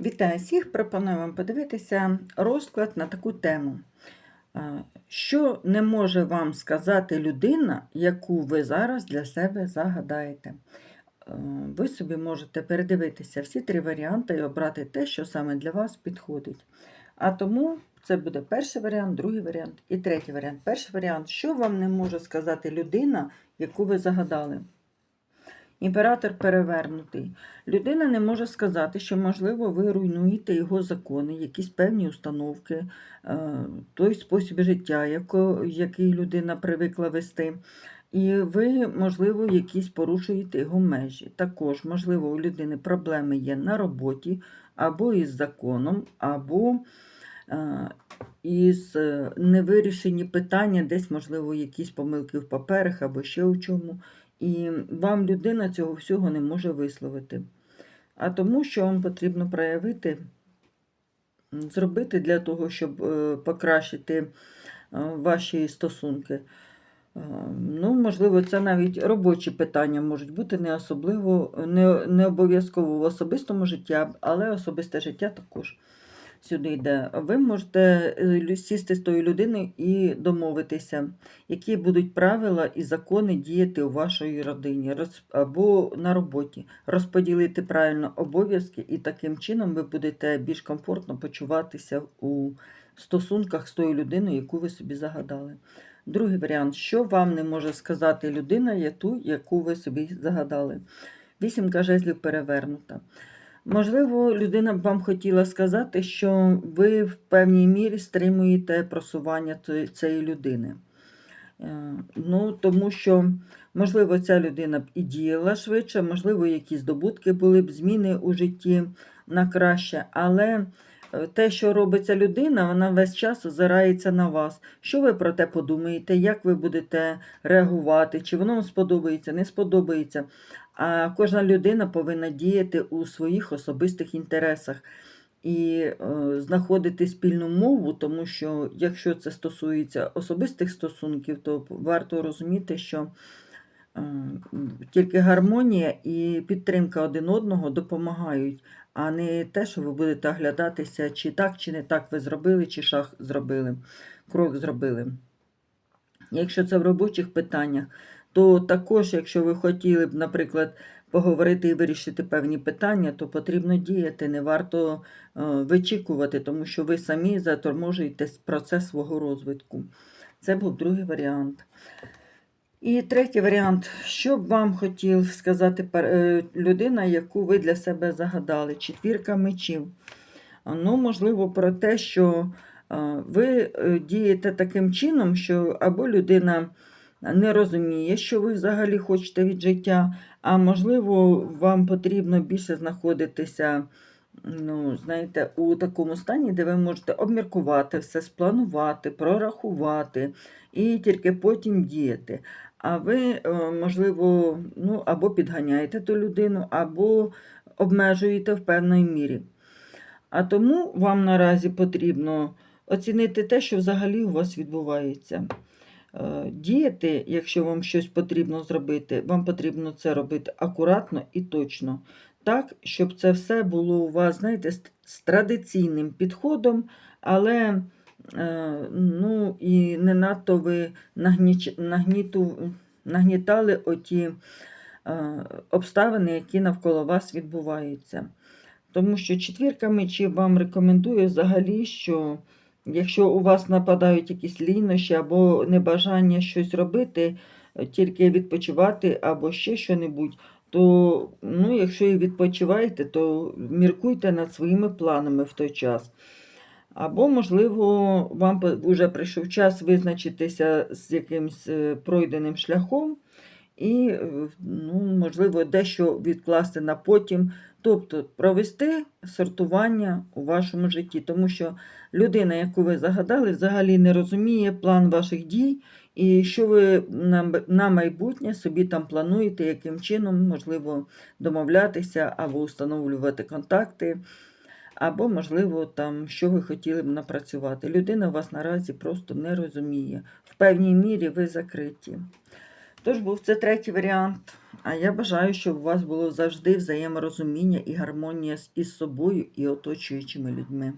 Вітаю всіх! Пропоную вам подивитися розклад на таку тему. Що не може вам сказати людина, яку ви зараз для себе загадаєте? Ви собі можете передивитися всі три варіанти і обрати те, що саме для вас підходить. А тому це буде перший варіант, другий варіант і третій варіант. Перший варіант, що вам не може сказати людина, яку ви загадали? Імператор перевернутий. Людина не може сказати, що, можливо, ви руйнуєте його закони, якісь певні установки, е, той спосіб життя, який людина привикла вести. І ви, можливо, якісь порушуєте його межі. Також, можливо, у людини проблеми є на роботі, або із законом, або е, із е, невирішені питання, десь, можливо, якісь помилки в паперах або ще у чому. І вам людина цього всього не може висловити. А тому, що вам потрібно проявити, зробити для того, щоб е, покращити е, ваші стосунки. Е, Ну, можливо, це навіть робочі питання можуть бути не особливо, не, не обов'язково в особистому житті, але особисте життя також сюди йде. Ви можете е, сісти з тою людиною і домовитися, які будуть правила і закони діяти у вашій родині або на роботі, розподілити правильно обов'язки, і таким чином ви будете більш комфортно почуватися у стосунках з тою людиною, яку ви собі загадали. Другий варіант, що вам не може сказати людина, є ту, яку ви собі загадали. Вісімка жезлів перевернута. Можливо, людина б вам хотіла сказати, що ви в певній мірі стримуєте просування цієї людини. Е, Ну, тому що, можливо, ця людина б і діяла швидше, можливо, якісь здобутки були б зміни у житті на краще, але е, те, що робиться людина, вона весь час озирається на вас. Що ви про те подумаєте, як ви будете реагувати, чи воно вам сподобається, не сподобається. А кожна людина повинна діяти у своїх особистих інтересах і е, знаходити спільну мову, тому що якщо це стосується особистих стосунків, то варто розуміти, що е, тільки гармонія і підтримка один одного допомагають, а не те, що ви будете оглядатися, чи так, чи не так ви зробили, чи шаг зробили, крок зробили. Якщо це в робочих питаннях, то також, якщо ви хотіли б, наприклад, поговорити і вирішити певні питання, то потрібно діяти, не варто е, вичікувати, тому що ви самі заторможуєте процес свого розвитку. Це був другий варіант. І третій варіант, що б вам хотів сказати е, людина, яку ви для себе загадали? Четвірка мечів. Ну, можливо, про те, що ви е, дієте таким чином, що або людина не розуміє, що ви взагалі хочете від життя, а можливо, вам потрібно більше знаходитися, ну, знаєте, у такому стані, де ви можете обміркувати все, спланувати, прорахувати і тільки потім діяти. А ви, е, можливо, ну, або підганяєте ту людину, або обмежуєте в певній мірі. А тому вам наразі потрібно оцінити те, що взагалі у вас відбувається. Е, Діяти, якщо вам щось потрібно зробити, вам потрібно це робити акуратно і точно. Так, щоб це все було у вас, знаєте, з, традиційним підходом, але е, ну, і не надто ви нагніту, нагнітали оті е, обставини, які навколо вас відбуваються. Тому що четвірка мечів вам рекомендує взагалі, що якщо у вас нападають якісь лінощі або небажання щось робити, е, тільки відпочивати або ще що-небудь, то ну, якщо і відпочиваєте, то міркуйте над своїми планами в той час. Або, можливо, вам вже прийшов час визначитися з якимось е, пройденим шляхом, і, е, ну, можливо, дещо відкласти на потім, тобто провести сортування у вашому житті, тому що людина, яку ви загадали, взагалі не розуміє план ваших дій, і що ви на, майбутнє собі там плануєте, яким чином, можливо, домовлятися або встановлювати контакти. Або, можливо, там, що ви хотіли б напрацювати. Людина вас наразі просто не розуміє. В певній мірі ви закриті. Тож був це третій варіант. А я бажаю, щоб у вас було завжди взаєморозуміння і гармонія із собою і оточуючими людьми.